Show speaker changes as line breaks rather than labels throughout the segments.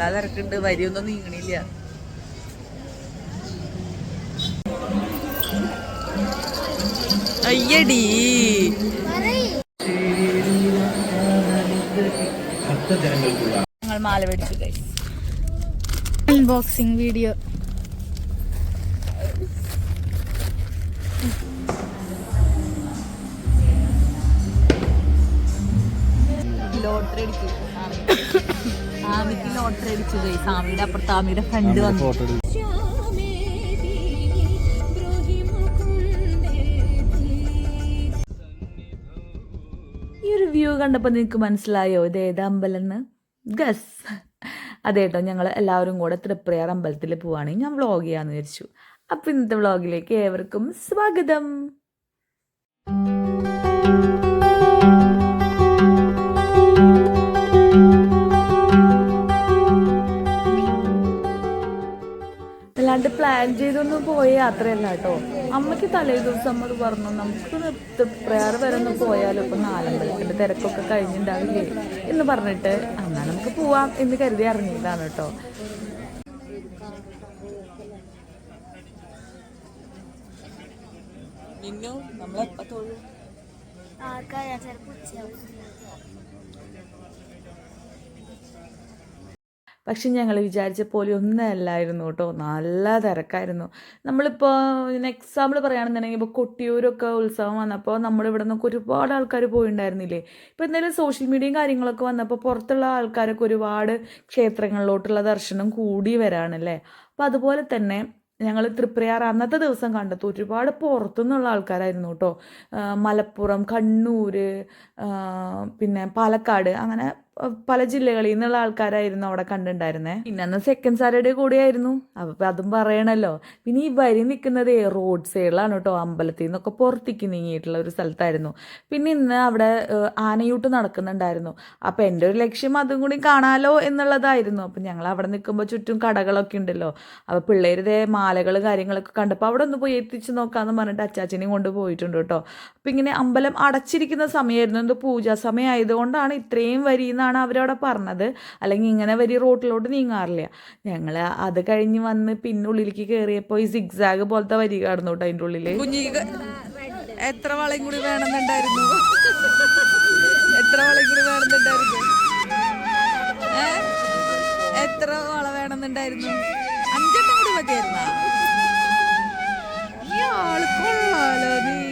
നല്ല തിരക്കുണ്ട് വരിയൊന്നും നീങ്ങണില്ല. അയ്യടി. ഞങ്ങൾ മാല guys.
അൺബോക്സിംഗ് വീഡിയോ
ലോട്ടറി അടിച്ചു. ആമിക്ക് ലോട്ടറി അടിച്ചു പോയി ആമിയുടെ അപ്പുറത്ത് ആമിയുടെ ഫ്രണ്ട് വന്നു. ഈ ഒരു വ്യൂ കണ്ടപ്പോൾ നിങ്ങൾക്ക് മനസ്സിലായോ? ഇത് ഏതാ അമ്പലം എന്ന് ഗസ് അതെ കേട്ടോ ഞങ്ങൾ എല്ലാവരും കൂടെ തൃപ്രയാർ അമ്പലത്തിൽ പോവാണ്. ഞാൻ വ്ളോഗ് ചെയ്യാന്ന് വിചാരിച്ചു. അപ്പം ഇന്നത്തെ വ്ളോഗിലേക്ക് ഏവർക്കും സ്വാഗതം. അല്ലാണ്ട് പ്ലാൻ ചെയ്തൊന്നും പോയ യാത്രയല്ല കേട്ടോ. അമ്മയ്ക്ക് തലേ ദിവസം അമ്മ പറഞ്ഞു നമുക്ക് പ്രയർ വരെ ഒന്ന് പോയാലോ? ഇപ്പൊ നാലമ്പലത്തിന്റെ തിരക്കൊക്കെ കഴിഞ്ഞിട്ടുണ്ടാവില്ലേ എന്ന് പറഞ്ഞിട്ട് എന്നാൽ നമുക്ക് പോവാം എന്ന് കരുതി ഇറങ്ങിയതാണ് കേട്ടോ.
ആൾക്കാർ ചിലപ്പോൾ ഉച്ചയാവും.
പക്ഷെ ഞങ്ങൾ വിചാരിച്ച പോലെ ഒന്നല്ലായിരുന്നു കേട്ടോ. നല്ല തിരക്കായിരുന്നു. നമ്മളിപ്പോൾ ഇതിന് എക്സാമ്പിൾ പറയുകയാണെന്നുണ്ടെങ്കിൽ ഇപ്പോൾ കൊട്ടിയൂരൊക്കെ ഉത്സവം വന്നപ്പോൾ നമ്മളിവിടെ നിന്നൊക്കെ ഒരുപാട് ആൾക്കാർ പോയിണ്ടായിരുന്നില്ലേ? ഇപ്പോൾ എന്തായാലും സോഷ്യൽ മീഡിയയും കാര്യങ്ങളൊക്കെ വന്നപ്പോൾ പുറത്തുള്ള ആൾക്കാരൊക്കെ ഒരുപാട് ക്ഷേത്രങ്ങളിലോട്ടുള്ള ദർശനം കൂടി വരാണല്ലേ? അപ്പോൾ അതുപോലെ തന്നെ ഞങ്ങൾ തൃപ്രയാർ അന്നത്തെ ദിവസം കണ്ടെത്തു ഒരുപാട് പുറത്തുനിന്നുള്ള ആൾക്കാരായിരുന്നു കേട്ടോ. മലപ്പുറം കണ്ണൂർ പിന്നെ പാലക്കാട് അങ്ങനെ പല ജില്ലകളിൽ നിന്നുള്ള ആൾക്കാരായിരുന്നു അവിടെ കണ്ടിട്ടുണ്ടായിരുന്നേ. പിന്നെ അന്ന് സെക്കൻഡ് സാറ്റർഡേ കൂടിയായിരുന്നു. അപ്പം അതും പറയണല്ലോ. പിന്നെ ഈ വരി നിൽക്കുന്നത് റോഡ് സൈഡിലാണ് കേട്ടോ. അമ്പലത്തിൽ നിന്നൊക്കെ പുറത്തേക്ക് നീങ്ങിയിട്ടുള്ള ഒരു സ്ഥലത്തായിരുന്നു. പിന്നെ ഇന്ന് അവിടെ ആനയൂട്ട് നടക്കുന്നുണ്ടായിരുന്നു. അപ്പം എന്റെ ഒരു ലക്ഷ്യം അതും കൂടി കാണാലോ എന്നുള്ളതായിരുന്നു. അപ്പം ഞങ്ങൾ അവിടെ നിൽക്കുമ്പോൾ ചുറ്റും കടകളൊക്കെ ഉണ്ടല്ലോ. അപ്പോൾ പിള്ളേരുടെ മാലകൾ കാര്യങ്ങളൊക്കെ കണ്ടപ്പോൾ അവിടെ ഒന്ന് പോയി എത്തിച്ച് നോക്കാന്ന് പറഞ്ഞിട്ട് അച്ചാച്ചനെയും കൊണ്ട് പോയിട്ടുണ്ട് കേട്ടോ. അപ്പം ഇങ്ങനെ അമ്പലം അടച്ചിരിക്കുന്ന സമയമായിരുന്നു. എന്തോ പൂജാ സമയം ആയതുകൊണ്ടാണ് ഇത്രയും വരി എന്നാണ് അവരവിടെ പറഞ്ഞത്. അല്ലെങ്കിൽ ഇങ്ങനെ വരി റോട്ടിലോട്ട് നീങ്ങാറില്ല. ഞങ്ങൾ അത് കഴിഞ്ഞ് വന്ന് പിന്നെ ഉള്ളിലേക്ക് കയറിയപ്പോൾ ഈ സിഗ്സാഗ് പോലത്തെ വരി കടന്നു കേട്ടോ അതിന്റെ ഉള്ളിൽ എത്ര വളയും കൂടി വേണമെന്നുണ്ടായിരുന്നു? എത്ര വളയും കൂടി വേണമെന്നുണ്ടായിരുന്നു? എത്ര വള വേണമെന്നുണ്ടായിരുന്നു? അഞ്ചെണ്ണം കൂടി മതിയായിരുന്ന? ഈ കൊള്ളാലോ നീ.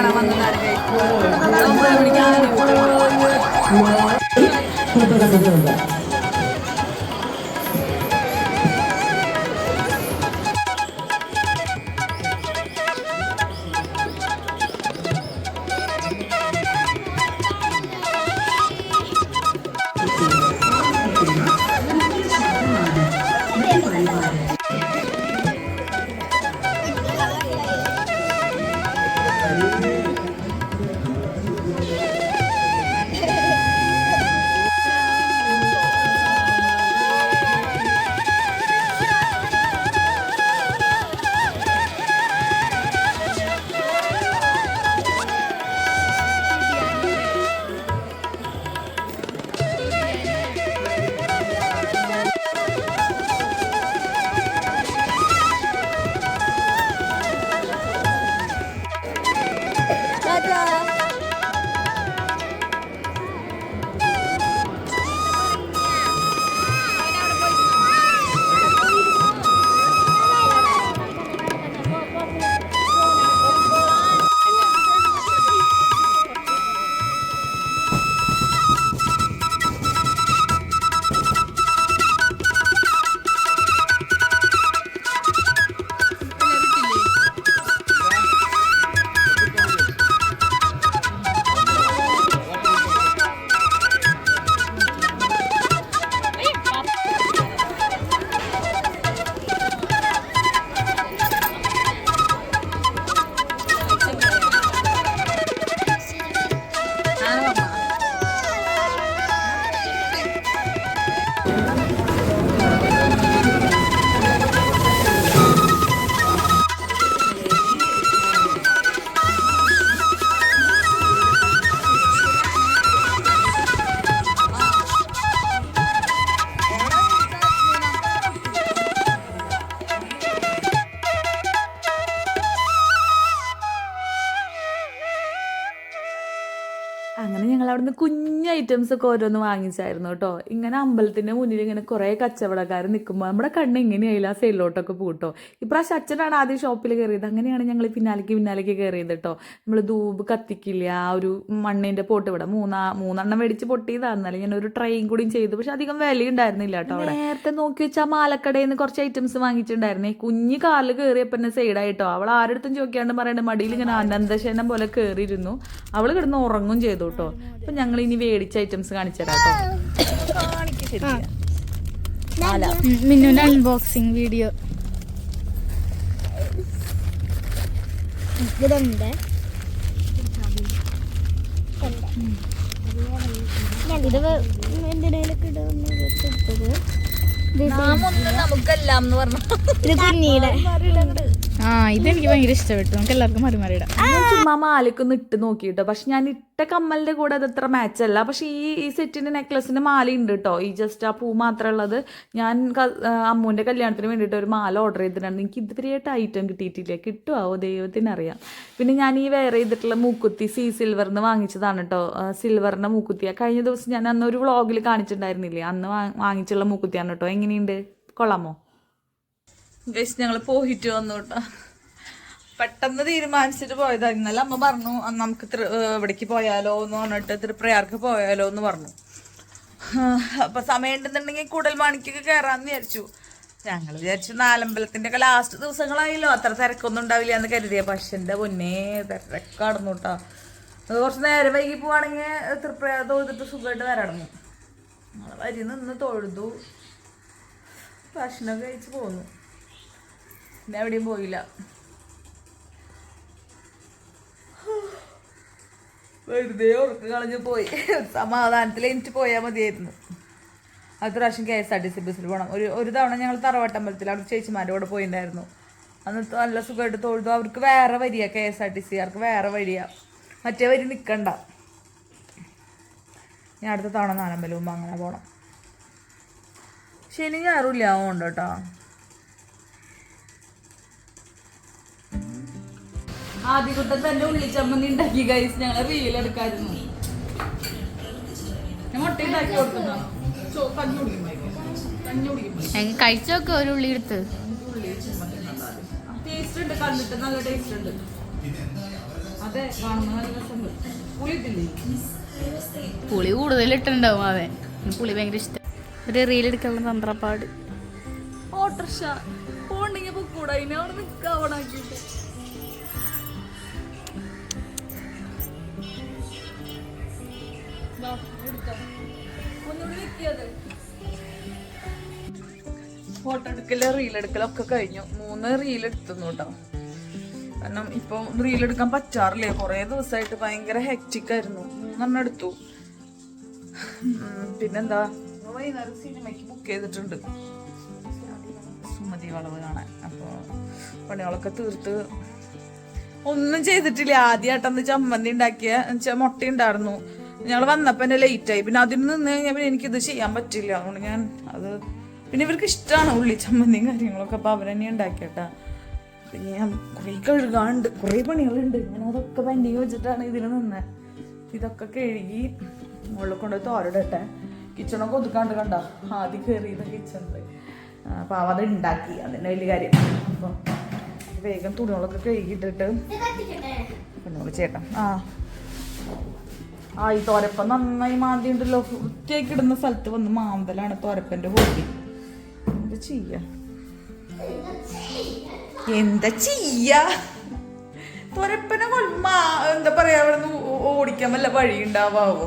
കാണാൻ വന്നതാണ് guys. ഒമ്പത് അവിടുന്ന് കുഞ്ഞ് ഐറ്റംസ് ഒക്കെ ഓരോന്ന് വാങ്ങിച്ചായിരുന്നു കേട്ടോ. ഇങ്ങനെ അമ്പലത്തിന്റെ മുന്നിൽ ഇങ്ങനെ കുറേ കച്ചവടക്കാർ നിൽക്കുമ്പോൾ നമ്മുടെ കണ്ണ് എങ്ങനെയായില്ല ആ സൈഡിലോട്ടൊക്കെ പൂട്ടോ. ഇപ്രാവശ്യം അച്ഛനാണ് ആദ്യം ഷോപ്പിൽ കയറിയത്. അങ്ങനെയാണ് ഞങ്ങൾ പിന്നാലേക്ക് പിന്നാലേക്ക് കയറിയത് കേട്ടോ. നമ്മൾ ധൂപ് കത്തിക്കില്ല ആ ഒരു മണ്ണിന്റെ പോട്ട് ഇവിടെ മൂന്നാ മൂന്നെണ്ണം മേടിച്ച് പൊട്ടിയതാണെന്നാലും ഞാൻ ഒരു ട്രെയിൻ കൂടി ചെയ്തു. പക്ഷെ അധികം വില ഉണ്ടായിരുന്നില്ല കേട്ടോ അവിടെ. നേരത്തെ നോക്കി വെച്ചാൽ മാലക്കടയിൽ നിന്ന് കുറച്ച് ഐറ്റംസ് വാങ്ങിച്ചിട്ടുണ്ടായിരുന്നേ. കുഞ്ഞ് കാൽ കയറിയപ്പോൾ തന്നെ സൈഡായിട്ടോ അവൾ ആരടുത്തും ചോദിക്കാണ്ട് പറയണ്ട മടിയിൽ ഇങ്ങനെ അനന്തശേനം പോലെ കയറിയിരുന്നു അവൾ കിടന്ന് ഉറങ്ങും ചെയ്തു കേട്ടോ. അപ്പൊ ഞങ്ങൾ ഇനി മേടിച്ച ഐറ്റംസ് കാണിച്ചു തരാം കേട്ടോ.
മിന്നുവിന്റെ അൺബോക്സിംഗ് വീഡിയോ
നമുക്കെല്ലാം എന്ന് പറഞ്ഞു.
ഇത് കുഞ്ഞിയുടെ.
ആ ഇതെനിക്ക് ഭയങ്കര ഇഷ്ടപ്പെട്ടു. നമുക്ക് എല്ലാവർക്കും മറി മറിയിടാം.
ഞാൻ ചുമ്മാ മാലക്കൊന്ന് ഇട്ട് നോക്കിട്ടോ. പക്ഷെ ഞാൻ ഇട്ട കമ്മലിന്റെ കൂടെ അത് അത്ര മാച്ച് അല്ല. പക്ഷെ ഈ ഈ സെറ്റിന്റെ നെക്ലസിന്റെ മാല ഉണ്ട് കേട്ടോ ഈ ജസ്റ്റ് ആ പൂ മാത്രം ഉള്ളത്. ഞാൻ അമ്മൂന്റെ കല്യാണത്തിന് വേണ്ടിയിട്ട് ഒരു മാല ഓർഡർ ചെയ്തിട്ടുണ്ട്. എനിക്ക് ഇതുവരെയായിട്ട് ഐറ്റം കിട്ടിയിട്ടില്ല. കിട്ടുമോ ദൈവത്തിനറിയാം. പിന്നെ ഞാൻ ഈ വെയർ ചെയ്തിട്ടുള്ള മൂക്കുത്തി സി സിൽവറിന് വാങ്ങിച്ചതാണ് കേട്ടോ സിൽവറിന്റെ മൂക്കുത്തി. കഴിഞ്ഞ ദിവസം ഞാൻ അന്ന് ഒരു വ്ളോഗിൽ കാണിച്ചിട്ടുണ്ടായിരുന്നില്ലേ? അന്ന് വാങ്ങിച്ചുള്ള മൂക്കുത്തിയാണ് കേട്ടോ എങ്ങനെയുണ്ട്? കൊള്ളാമോ? ഗൈസ് ഞങ്ങൾ പോയിട്ട് വന്നു കേട്ടോ പെട്ടെന്ന് തീരുമാനിച്ചിട്ട് പോയതാ. ഇന്നലെ അമ്മ പറഞ്ഞു നമുക്ക് ഇവിടേക്ക് പോയാലോ എന്ന് പറഞ്ഞിട്ട് തൃപ്രയാർക്ക് പോയാലോ എന്ന് പറഞ്ഞു. അപ്പൊ സമയം ഉണ്ടെന്നുണ്ടെങ്കിൽ കൂടുതൽ മണിക്കൊക്കെ കയറാന്ന് വിചാരിച്ചു. ഞങ്ങൾ വിചാരിച്ചു നാലമ്പലത്തിന്റെ ഒക്കെ ലാസ്റ്റ് ദിവസങ്ങളായല്ലോ. അത്ര തിരക്കൊന്നും ഉണ്ടാവില്ല എന്ന് കരുതിയ പക്ഷെ എന്റെ പൊന്നേ തിരക്കാടുന്നു കേട്ടോ കുറച്ച് നേരം വൈകി പോവാണെങ്കിൽ തൃപ്രയാർ തൊഴുതിട്ട് സുഖമായിട്ട് വരടങ്ങും. വരി നിന്ന് തൊഴുതു. ഭക്ഷണമൊക്കെ കഴിച്ച് പോന്നു. പിന്നെ എവിടെയും പോയില്ല. വെറുതെ ഉറക്കം കളഞ്ഞു പോയി. സമാധാനത്തിൽ എനിക്ക് പോയാൽ മതിയായിരുന്നു. അടുത്ത പ്രാവശ്യം K S R T C ബസ്സിൽ പോകണം ഒരു ഒരു തവണ ഞങ്ങൾ തറവട്ടമ്പലത്തിൽ അവിടെ ചേച്ചിമാരുടെ കൂടെ പോയിട്ടുണ്ടായിരുന്നു അന്ന് നല്ല സുഖമായിട്ട് തൊഴുതു. അവർക്ക് വേറെ വരിക K S R T C. അവർക്ക് വേറെ വഴിയാ. മറ്റേ വരി നിൽക്കണ്ട ഞാൻ അടുത്ത തവണ നാലമ്പലവും അങ്ങനെ പോകണം ശനി ഞാറില്ല അതുകൊണ്ട് കേട്ടോ. ആദ്യകുട്ടൻ തന്നെ ഉള്ളിച്ചമ്മന്തി ഉണ്ടാക്കി ഗൈസ് ഞങ്ങൾ റീൽ എടുക്കായിരുന്നു. മുട്ട ഉണ്ടാക്കി കൊടുക്കുന്ന കഞ്ഞി കുടിക്കും കഞ്ഞി കുടിക്കും
കഴിച്ചോക്കെ ഒരു ഉള്ളി എടുത്ത്.
ടേസ്റ്റ് ഉണ്ട് കണ്ടിട്ട് നല്ല ടേസ്റ്റ് ഉണ്ട്. അതെ കാണുന്ന നല്ല രസമുണ്ട്. പുളിയിട്ടില്ലേ
പുളി കൂടുതൽ ഇട്ടുണ്ടാവും അതെ. പുളി ഭയങ്കര ഇഷ്ടം. ഒരു റീൽ എടുക്കാനുള്ള തന്ത്രപ്പാട്.
ഓട്ടർഷ പോണ്ടെങ്കിൽ പൊക്കൂടാ. ഇനി അവിടെ നിൽക്കാം ഫോട്ടോ എടുക്കൽ റീലെടുക്കലൊക്കെ കഴിഞ്ഞു. മൂന്ന് റീൽ എടുത്തുന്നു കേട്ടോ. കാരണം ഇപ്പൊ റീലെടുക്കാൻ പറ്റാറില്ലേ? കുറേ ദിവസമായിട്ട് ഭയങ്കര ഹെക്റ്റിക് ആയിരുന്നു. മൂന്നെണ്ണം എടുത്തു. പിന്നെന്താ? വൈകുന്നേരം സിനിമയ്ക്ക് ബുക്ക് ചെയ്തിട്ടുണ്ട്. സുമതി വളവ് കാണാൻ. അപ്പോൾ പണികളൊക്കെ തീർത്ത് ഒന്നും ചെയ്തിട്ടില്ല. ആദ്യമായിട്ടന്ന് ചമ്മന്തി ഉണ്ടാക്കിയ വെച്ചാൽ മുട്ട ഉണ്ടായിരുന്നു. ഞങ്ങൾ വന്നപ്പോൾ എന്നെ ലേറ്റായി ആയി. പിന്നെ അതിൽ നിന്ന് കഴിഞ്ഞാൽ പിന്നെ എനിക്കിത് ചെയ്യാൻ പറ്റില്ല. അതുകൊണ്ട് ഞാൻ അത് പിന്നെ ഇവർക്ക് ഇഷ്ടമാണ് ഉള്ളി ചമ്മന്തിയും കാര്യങ്ങളൊക്കെ. അപ്പോൾ അവരെന്നെ ഉണ്ടാക്കിയട്ടാ. പിന്നെ ഞാൻ കുറേ കഴുകാണ്ട് കുറേ പണികളുണ്ട്. ഞാൻ അതൊക്കെ പെൻഡിങ് വെച്ചിട്ടാണ് ഇതിൽ നിന്നത് ഇതൊക്കെ കഴുകി മുകളിൽ കൊണ്ടുപോയി തോരടട്ടെ കിച്ചണൊക്കെ ഒതുക്കാണ്ട് കണ്ട? ആദ്യം കയറിയത് കിച്ചണിൽ അപ്പോൾ അവ അത് ഉണ്ടാക്കി അതിന്റെ വലിയ കാര്യം. അപ്പം വേഗം തുണികളൊക്കെ കഴുകിയിട്ടിട്ട് പിന്നെ ചേട്ടാ ആ. ആ ഈ തോരപ്പൻ നന്നായി മാന്തി ഉണ്ടല്ലോ വൃത്തിയാക്കി ഇടുന്ന സ്ഥലത്ത് വന്ന് മാന്തലാണ് തോരപ്പന്റെ ഹോബി എന്താ ചെയ്യ? എന്താ ചെയ്യ? തോരപ്പനെ കൊൽമാ എന്താ പറയാ അവിടെ നിന്ന് ഓടിക്കാൻ വല്ല വഴി ഉണ്ടാവാവോ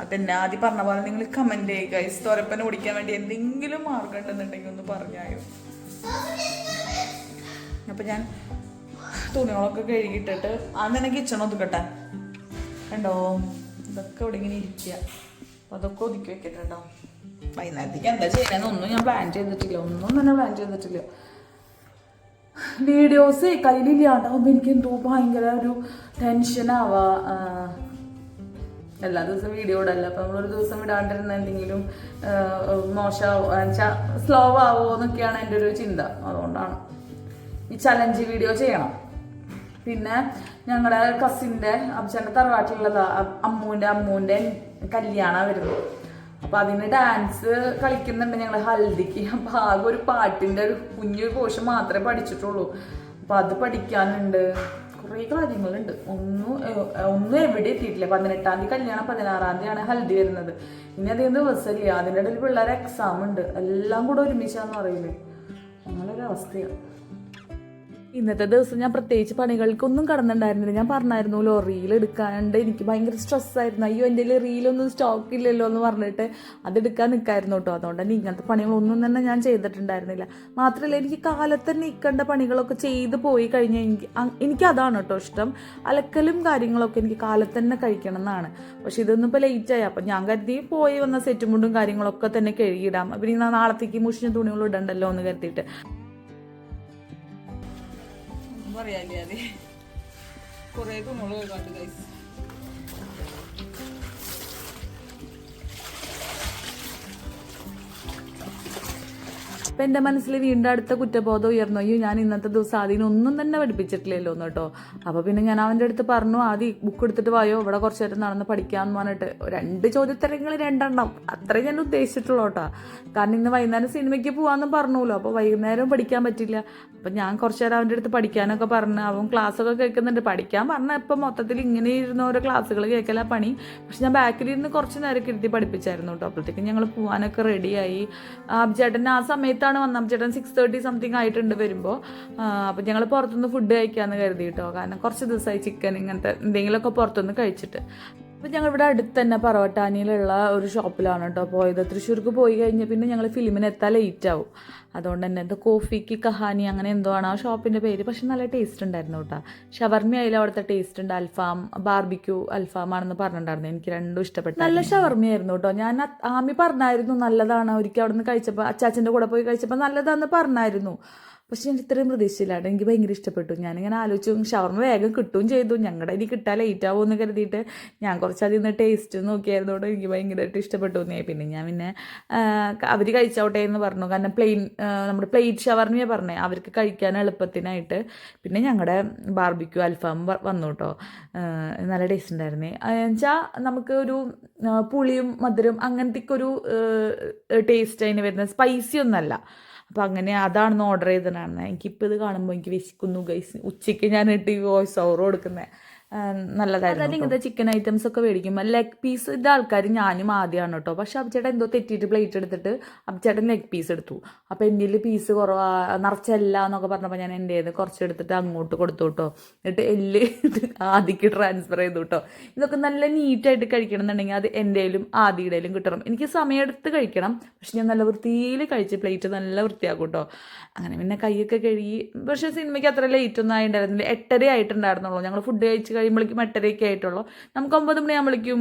അതെന്നെ ആദ്യം പറഞ്ഞ പോലെ നിങ്ങൾ കമന്റ് ചെയ്യുക ഈ തോരപ്പനെ ഓടിക്കാൻ വേണ്ടി എന്തെങ്കിലും മാർഗം ഉണ്ടെന്നുണ്ടെങ്കിൽ ഒന്ന് പറഞ്ഞായോ? അപ്പൊ ഞാൻ തുണികളൊക്കെ കഴുകിയിട്ടിട്ട് അങ്ങനെ കിച്ചൺ ഒതുക്കട്ടെ. കണ്ടോ? ഇതൊക്കെ ഇവിടെ ഇങ്ങനെ ഇരിക്കുക. അപ്പൊ അതൊക്കെ ഒതുക്കി വെക്കട്ടെ കേട്ടോ വൈകുന്നേരത്തേക്ക് എന്താ ചെയ്യാനൊന്നും ഞാൻ പ്ലാൻ ചെയ്തിട്ടില്ല. ഒന്നും തന്നെ പ്ലാൻ ചെയ്തിട്ടില്ല. വീഡിയോസ് കയ്യിലില്ലാണ്ടാവുമ്പോൾ എനിക്ക് എന്തോ ഭയങ്കര ഒരു ടെൻഷനാവാ എല്ലാ ദിവസവും വീഡിയോ ഇടല്ല? അപ്പം നമ്മളൊരു ദിവസം ഇടാണ്ടിരുന്ന എന്തെങ്കിലും മോശമാവോ? സ്ലോ ആവോ എന്നൊക്കെയാണ് എന്റെ ഒരു ചിന്ത. അതുകൊണ്ടാണ് ഈ ചലഞ്ച് വീഡിയോ ചെയ്യണം. പിന്നെ ഞങ്ങളുടെ കസിന്റെ അബ്ജന്റെ തറവാട്ടിലുള്ളതാ അമ്മൂന്റെ അമ്മൂന്റെ കല്യാണം വരുന്നത്. അപ്പൊ അതിന് ഡാൻസ് കളിക്കുന്നുണ്ട് ഞങ്ങൾ ഹൽദിക്ക്. അപ്പൊ ആകെ ഒരു പാട്ടിന്റെ ഒരു കുഞ്ഞു കോശം മാത്രമേ പഠിച്ചിട്ടുള്ളൂ. അപ്പൊ അത് പഠിക്കാനുണ്ട്. കുറേ കാര്യങ്ങളുണ്ട്. ഒന്നും ഒന്നും എവിടെ എത്തിയിട്ടില്ല. പതിനെട്ടാം തീയതി കല്യാണം പതിനാറാം ആണ് ഹൽദി വരുന്നത്. ഇനി അധികം ദിവസമില്ല അതിന്റെ ഇടയിൽ പിള്ളേരെ എക്സാം ഉണ്ട്. എല്ലാം കൂടെ ഒരുമിച്ചാന്ന് പറയില്ലേ അങ്ങനൊരു അവസ്ഥയാണ് ഇന്നത്തെ ദിവസം ഞാൻ പ്രത്യേകിച്ച് പണികൾക്കൊന്നും കടന്നിട്ടുണ്ടായിരുന്നില്ല ഞാൻ പറഞ്ഞായിരുന്നല്ലോ റീൽ എടുക്കാണ്ട് എനിക്ക് ഭയങ്കര സ്ട്രെസ്സായിരുന്നു അയ്യോ എന്റെ റീലൊന്നും സ്റ്റോക്ക് ഇല്ലല്ലോ എന്ന് പറഞ്ഞിട്ട് അതെടുക്കാൻ നിൽക്കായിരുന്നു കേട്ടോ അതുകൊണ്ട് തന്നെ ഇങ്ങനത്തെ പണികളൊന്നും തന്നെ ഞാൻ ചെയ്തിട്ടുണ്ടായിരുന്നില്ല. മാത്രമല്ല എനിക്ക് കാലത്ത് നിൽക്കേണ്ട പണികളൊക്കെ ചെയ്ത് പോയി കഴിഞ്ഞാൽ എനിക്ക് എനിക്ക് അതാണ് കേട്ടോ ഇഷ്ടം. അലക്കലും കാര്യങ്ങളൊക്കെ എനിക്ക് കാലത്ത് തന്നെ കഴിക്കണം എന്നാണ്. പക്ഷെ ഇതൊന്നും ഇപ്പോൾ ലേറ്റായി അപ്പം ഞാൻ കരുതി പോയി വന്ന സെറ്റും മുണ്ടും കാര്യങ്ങളൊക്കെ തന്നെ കഴുകിയിടാം. പിന്നെ നാളത്തേക്ക് മുഷിഞ്ഞ തുണികൾ ഇടണ്ടല്ലോ എന്ന് കരുതിയിട്ട്. പറയാല്ലേ അതെ. കുറേ തുണുകൾ കാട്ടു ഗൈസ് അപ്പം എന്റെ മനസ്സിൽ വീണ്ടും അടുത്ത കുറ്റബോധം ഉയർന്നു. അയ്യോ ഞാൻ ഇന്നത്തെ ദിവസം അതിനൊന്നും തന്നെ പഠിപ്പിച്ചിട്ടില്ലല്ലോ എന്ന് കേട്ടോ അപ്പോൾ പിന്നെ ഞാൻ അവന്റെ അടുത്ത് പറഞ്ഞു ആദ്യം ബുക്ക് എടുത്തിട്ട് വായോ? ഇവിടെ കുറച്ച് നേരം നടന്ന് പഠിക്കാമെന്ന് പറഞ്ഞിട്ട്. രണ്ട് ചോദ്യത്തരങ്ങൾ രണ്ടെണ്ണം. അത്രേ ഞാൻ ഉദ്ദേശിച്ചിട്ടുള്ളൂ കേട്ടോ കാരണം ഇന്ന് വൈകുന്നേരം സിനിമയ്ക്ക് പോവാന്ന് പറഞ്ഞല്ലോ അപ്പോൾ വൈകുന്നേരം പഠിക്കാൻ പറ്റില്ല. അപ്പം ഞാൻ കുറച്ച് നേരം അവന്റെ അടുത്ത് പഠിക്കാനൊക്കെ പറഞ്ഞു അവൻ ക്ലാസ്സൊക്കെ കേൾക്കുന്നുണ്ട്. പഠിക്കാൻ പറഞ്ഞാൽ ഇപ്പം മൊത്തത്തിൽ ഇങ്ങനെ ഇരുന്ന ഓരോ ക്ലാസ്സുകൾ കേൾക്കല പണി. പക്ഷെ ഞാൻ ബാക്കിലിരുന്ന് കുറച്ച് നേരം ഇരുത്തി പഠിപ്പിച്ചായിരുന്നു കേട്ടോ. അപ്പോഴത്തേക്കും ഞങ്ങൾ പോകാനൊക്കെ റെഡിയായി അബ്ചേട്ടൻ ആ സമയത്താണ് വന്നത്. ചേട്ടൻ സിക്സ് തേർട്ടി സംതിങ് ആയിട്ടുണ്ട് വരുമ്പോൾ അപ്പം ഞങ്ങൾ പുറത്തുനിന്ന് ഫുഡ് കഴിക്കാമെന്ന് കരുതി കേട്ടോ കാരണം കുറച്ച് ദിവസമായി ചിക്കൻ ഇങ്ങനത്തെ എന്തെങ്കിലുമൊക്കെ പുറത്തുനിന്ന് കഴിച്ചിട്ട്. അപ്പം ഞങ്ങൾ ഇവിടെ അടുത്ത് തന്നെ പറവട്ടാനിയിലുള്ള ഒരു ഷോപ്പിലാണ് കേട്ടോ പോയത്. തൃശ്ശൂർക്ക് പോയി കഴിഞ്ഞ് പിന്നെ ഞങ്ങൾ ഫിലിമിന് എത്താൻ ലേറ്റ് ആവും. അതുകൊണ്ട് തന്നെ എന്താ കോഫിക്ക് കഹാനി അങ്ങനെ എന്തോ ആണ് ആ ഷോപ്പിന്റെ പേര്. പക്ഷെ നല്ല ടേസ്റ്റ് ഉണ്ടായിരുന്നു കേട്ടോ. ഷവർമി ആയാലും അവിടുത്തെ ടേസ്റ്റ് ഉണ്ട്. അൽഫാം ബാർബിക്യൂ അൽഫാം ആണെന്ന് പറഞ്ഞിട്ടുണ്ടായിരുന്നു. എനിക്ക് രണ്ടും ഇഷ്ടപ്പെട്ടു. നല്ല ഷവർമി ആയിരുന്നു കേട്ടോ. ഞാൻ ആമി പറഞ്ഞായിരുന്നു നല്ലതാണ്. ഒരിക്കൽ അവിടെ നിന്ന് കഴിച്ചപ്പോൾ അച്ചാച്ചന്റെ കൂടെ പോയി കഴിച്ചപ്പോൾ നല്ലതാണെന്ന് പറഞ്ഞായിരുന്നു. പക്ഷെ ഞാൻ ഇത്രയും പ്രതീക്ഷിച്ചില്ല കേട്ടോ എനിക്ക് ഭയങ്കര ഇഷ്ടപ്പെട്ടു. ഞാനിങ്ങനെ ആലോചിച്ചു ഷവർമ വേഗം കിട്ടുകയും ചെയ്തു. ഞങ്ങളുടെ ഇനി കിട്ടാൻ ലേറ്റ് ആവുമെന്ന് കരുതിയിട്ട് ഞാൻ കുറച്ച് അതിൽ നിന്ന് ടേസ്റ്റ് നോക്കിയായിരുന്നോട് എനിക്ക് ഭയങ്കരമായിട്ട് ഇഷ്ടപ്പെട്ടു എന്നേ. പിന്നെ ഞാൻ പിന്നെ അവർ കഴിച്ചോട്ടെ എന്ന് പറഞ്ഞു. കാരണം പ്ലെയിൻ നമ്മുടെ പ്ലേറ്റ് ഷവർമയെ പറഞ്ഞേ. അവർക്ക് കഴിക്കാൻ എളുപ്പത്തിനായിട്ട്. പിന്നെ ഞങ്ങളുടെ ബാർബിക്യൂ അൽഫാം വന്നു കേട്ടോ നല്ല ടേസ്റ്റ് ഉണ്ടായിരുന്നേ. എന്നുവെച്ചാൽ നമുക്ക് ഒരു പുളിയും മധുരം അങ്ങനത്തെ ഒരു ടേസ്റ്റ് അതിന് വരുന്നത്. സ്പൈസി ഒന്നല്ല. അപ്പം അങ്ങനെ അതാണെന്ന് ഓർഡർ ചെയ്തതാണ്. എനിക്കിപ്പോൾ ഇത് കാണുമ്പോൾ എനിക്ക് വിശക്കുന്നു ഗൈസ് ഉച്ചയ്ക്ക് ഞാൻ ഇട്ട് വോയിസ് ഓവർ കൊടുക്കുന്നത് നല്ലതായിരുന്നു ചിക്കൻ ഐറ്റംസ് ഒക്കെ മേടിക്കുമ്പോൾ ലെഗ് പീസ് ഇത് ആൾക്കാർ ഞാനും ആദ്യമാണ് കേട്ടോ പക്ഷെ അബ്ചേട്ടൻ എന്തോ തെറ്റിയിട്ട് പ്ലേറ്റ് എടുത്തിട്ട് അബ്ചേട്ടൻ ലെഗ് പീസ് എടുത്തു. അപ്പോൾ എന്നിൽ പീസ് കുറവാ നിറച്ചല്ല എന്നൊക്കെ പറഞ്ഞപ്പോൾ ഞാൻ എന്റെ കുറച്ച് എടുത്തിട്ട് അങ്ങോട്ട് കൊടുത്തു കേട്ടോ എന്നിട്ട് എല്ല് ആദിക്ക് ട്രാൻസ്ഫർ ചെയ്തു കേട്ടോ ഇതൊക്കെ നല്ല നീറ്റായിട്ട് കഴിക്കണം എന്നുണ്ടെങ്കിൽ അത് എന്റെയിലും ആദിയുടെയിലും കിട്ടണം. എനിക്ക് സമയമെടുത്ത് കഴിക്കണം പക്ഷെ ഞാൻ നല്ല വൃത്തിയിൽ കഴിച്ച് പ്ലേറ്റ് നല്ല വൃത്തിയാക്കും കേട്ടോ അങ്ങനെ പിന്നെ കൈയൊക്കെ കഴുകി പക്ഷേ സിനിമയ്ക്ക് അത്ര ലേറ്റ് ഒന്നും ആയിട്ടുണ്ടായിരുന്നില്ല എട്ടര ആയിട്ടുണ്ടായിരുന്നുള്ളൂ ഞങ്ങൾ ഫുഡ് കഴിച്ച് കഴിയുമ്പോഴേക്കും എട്ടരയൊക്കെ ആയിട്ടുള്ളൂ. നമുക്ക് ഒമ്പത് മണിയാകുമ്പോഴേക്കും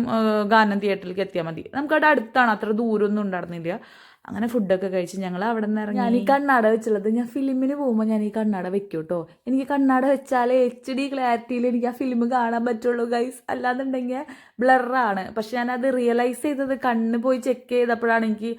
ഗാനം തിയേറ്ററിലേക്ക് എത്തിയാൽ മതി. നമുക്കവിടെ അടുത്താണ് അത്ര ദൂരമൊന്നും ഉണ്ടായിരുന്നില്ല. അങ്ങനെ ഫുഡൊക്കെ കഴിച്ച് ഞങ്ങൾ അവിടെ നിന്ന് ഇറങ്ങി. ഞാൻ ഈ കണ്ണാട വെച്ചുള്ളത് ഞാൻ ഫിലിമിന് പോകുമ്പോൾ ഞാൻ ഈ കണ്ണാട വെക്കും കേട്ടോ. എനിക്ക് കണ്ണാട വെച്ചാലേ എച്ച് ഡി ക്ലാരിറ്റിയിൽ എനിക്ക് ആ ഫിലിം കാണാൻ പറ്റുള്ളൂ ഗൈസ് അല്ലാന്നുണ്ടെങ്കിൽ ബ്ലറാണ് പക്ഷെ ഞാനത് റിയലൈസ് ചെയ്തത് കണ്ണ് പോയി ചെക്ക് ചെയ്തപ്പോഴാണ് എനിക്ക്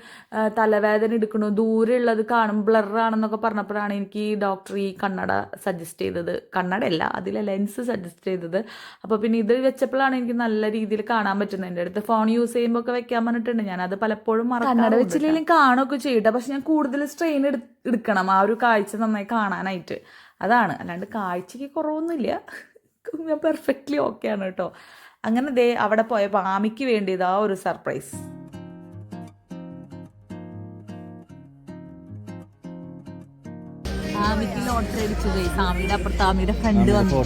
തലവേദന എടുക്കണു. ദൂരെ ഉള്ളത് കാണും ബ്ലറാണെന്നൊക്കെ പറഞ്ഞപ്പോഴാണ് എനിക്ക് ഈ ഡോക്ടർ ഈ കണ്ണട സജസ്റ്റ് ചെയ്തത്. കണ്ണടയല്ല അതിലെ ലെൻസ് സജസ്റ്റ് ചെയ്തത്. അപ്പോൾ പിന്നെ ഇത് വെച്ചപ്പോഴാണ് എനിക്ക് നല്ല രീതിയിൽ കാണാൻ പറ്റുന്നത്. എന്റെ അടുത്ത് ഫോൺ യൂസ് ചെയ്യുമ്പോൾ ഒക്കെ വെക്കാൻ പറഞ്ഞിട്ടുണ്ട്. ഞാനത് പലപ്പോഴും മറക്കാറുണ്ട് കാണുകയൊക്കെ ചെയ്യട്ടെ. പക്ഷെ ഞാൻ കൂടുതൽ സ്ട്രെയിൻ എടുക്കണം. ആ ഒരു കാഴ്ച നന്നായി കാണാനായിട്ട്. അതാണ്. അല്ലാണ്ട് കാഴ്ചയ്ക്ക് കുറവൊന്നുമില്ല. ഞാൻ പെർഫെക്റ്റ്ലി ഓക്കെ ആണ് കേട്ടോ. അങ്ങനെ ദേ അവിടെ പോയ പോയപ്പോൾ ആമിക്ക് ആ ഒരു സർപ്രൈസ് ആമിക്ക് ലോട്ടറി അടിച്ചു ആമിയുടെ അപ്പുറത്ത് ആമിയുടെ ഫ്രണ്ട് വന്നു.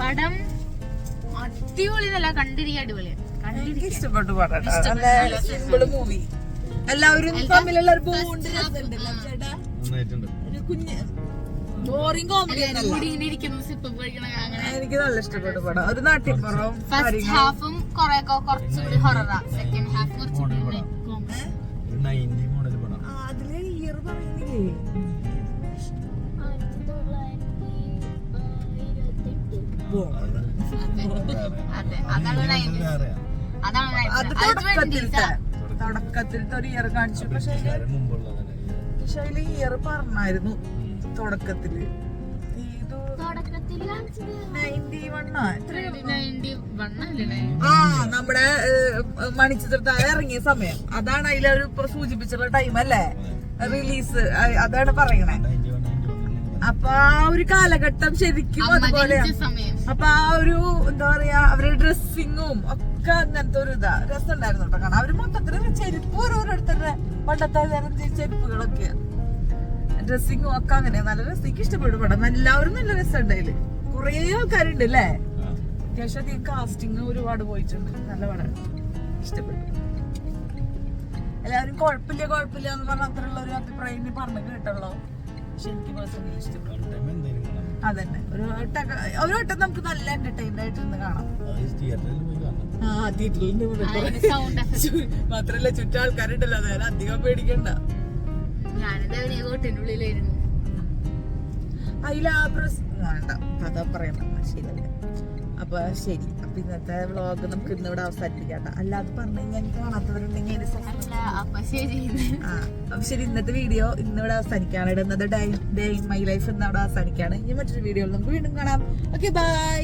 പടം
അടിപൊളി നല്ല കണ്ടിരിക്കാൻ അടിപൊളിയാണ് കണ്ടിരിക്കാൻ.
ഇഷ്ടപ്പെട്ടു പടം. നല്ല സിമ്പിൾ മൂവി എല്ലാവരും തമ്മിലുള്ള ഒരു ബോണ്ട് ഒരു കുഞ്ഞ് ബോറിംഗ് കോമഡി എനിക്ക് നല്ല ഇഷ്ടപ്പെട്ടു പടം. ഒരു നാട്ടിപ്പുറവും
ഫസ്റ്റ് ഹാഫും കൊറേ കുറച്ചുകൂടി ഹൊററാ സെക്കൻഡ് ഹാഫ് കുറച്ചുകൂടി
അതിൽ ഇയർ പറയുന്നില്ലേ?
അതെ അതാണ് നയന്റീസ്
വേറെയാ
അതാണ്
അത്
90s. അത്
തുടക്കത്തിലത്തെ തുടക്കത്തിലത്തെ ഒരു ഇയർ കാണിച്ചു പക്ഷെ പക്ഷെ അതിൽ ഇയർ പറഞ്ഞായിരുന്നു തുടക്കത്തിൽ ഇത് നയന്റി വണ്ണാ എത്രയാണ്
91 അല്ലേ?
ആ നമ്മുടെ മണിച്ചിത്രത്താഴ ഇറങ്ങിയ സമയം അതാണ് അതിലൊരു സൂചിപ്പിച്ചുള്ള ടൈം അല്ലേ റിലീസ് അതാണ് പറയണേ അപ്പൊ ആ ഒരു കാലഘട്ടം ശരിക്കും
അതുപോലെയാണ്
അതുപോലെയാ. അപ്പൊ ആ ഒരു എന്താ പറയാ അവരുടെ ഡ്രസ്സിങ്ങും ഒക്കെ അങ്ങനത്തെ ഒരു ഇതാ രസമുണ്ടായിരുന്നു കേട്ടോ കാരണം അവർ മൊത്തത്തിൽ ചെരുപ്പ് ഓരോരുത്തരുടെ പണ്ടത്തെ തരം ചെരുപ്പുകളൊക്കെ. ഡ്രസ്സിങ്ങും ഒക്കെ അങ്ങനെ. നല്ല രസം എനിക്ക് ഇഷ്ടപ്പെട്ടു പടം. എല്ലാവരും നല്ല രസമുണ്ട് അതിൽ. കൊറേ ആൾക്കാരുണ്ട് അല്ലേ? അത്യാവശ്യം അധികം കാസ്റ്റിംഗ് ഒരുപാട് പോയിട്ടുണ്ട്. നല്ല പടം. ഇഷ്ടപ്പെട്ടു. എല്ലാവരും കുഴപ്പമില്ല കുഴപ്പമില്ല എന്ന് പറഞ്ഞ അത്രയുള്ള ഒരു അഭിപ്രായം പറഞ്ഞു കേട്ടുള്ളൂ പക്ഷെ എനിക്ക് പേഴ്സണലി ഇഷ്ടപ്പെട്ടു അതന്നെ. ഒരു വട്ടം ഒരു വട്ടം നമുക്ക് നല്ല എന്റർടൈൻഡ് ആയിട്ട് ഇരുന്ന് കാണാം. ആ
സൗണ്ട്
മാത്രല്ല ചുറ്റും ആൾക്കാരുണ്ടല്ലോ അതായത് അധികം പേടിക്കണ്ട. ആ പ്രസ് വേണ്ട കഥ പറയണ്ട ശരിയല്ല അപ്പൊ ശരി. അപ്പൊ ഇന്നത്തെ വ്ളോഗ് നമുക്ക് ഇന്നിവിടെ അവസാനിപ്പിക്കാം ട്ടോ. അല്ലാതെ പറഞ്ഞു കഴിഞ്ഞാൽ കാണാത്തവരുണ്ടെങ്കിൽ
അപ്പൊ ശരി.
ആ അപ്പൊ ശരി ഇന്നത്തെ വീഡിയോ ഇന്ന് ഇവിടെ അവസാനിക്കാണ് ഇടുന്നത് ഡേ ഇൻ മൈ ലൈഫ് ഇന്ന് അവിടെ അവസാനിക്കാണ് ഇനി മറ്റൊരു വീഡിയോയിൽ നമുക്ക് വീണ്ടും കാണാം. Okay bye